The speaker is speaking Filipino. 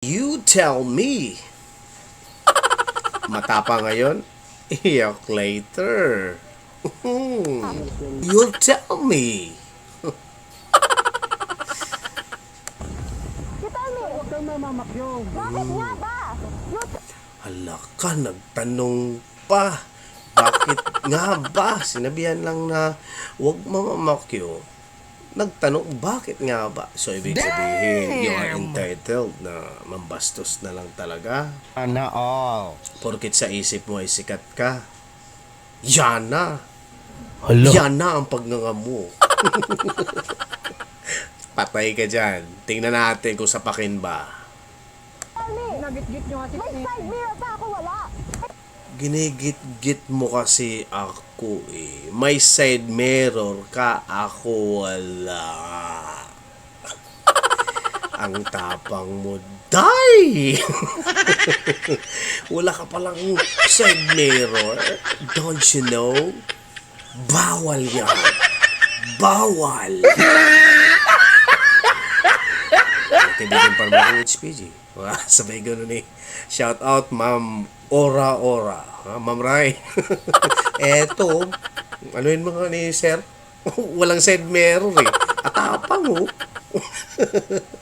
You tell me. Matapa ngayon? Iyak later. you tell me. Huwag kang mamamakyo. Bakit nga ba? You Hala ka, nagtanong pa. Bakit nga ba? Sinabihan lang na huwag mamamakyo. Nagtanong, bakit nga ba? So, ibig sabihin, you are entitled na mambastos na lang talaga. Sana all. Porkit sa isip mo ay sikat ka. Yan na. Hala. Yan na ang pagnanga mo. Patay ka dyan. Tingnan natin kung sapakin ba. Nagit-git nyo kasi. may side mirror pa ako wala. Ginigit-git mo kasi ako eh. May side mirror ka, ako wala. Ang tapang mo, die! wala ka palang side mirror. Don't you know? Bawal yan. Bawal! Kaibigan pa naman ng HPG. Sabay ganun eh. Shout out, Ma'am Ora Ora. Ha, Ma'am Rai. Eto, ano yun mga ni Sir? Walang side mirror eh. Atapang oh.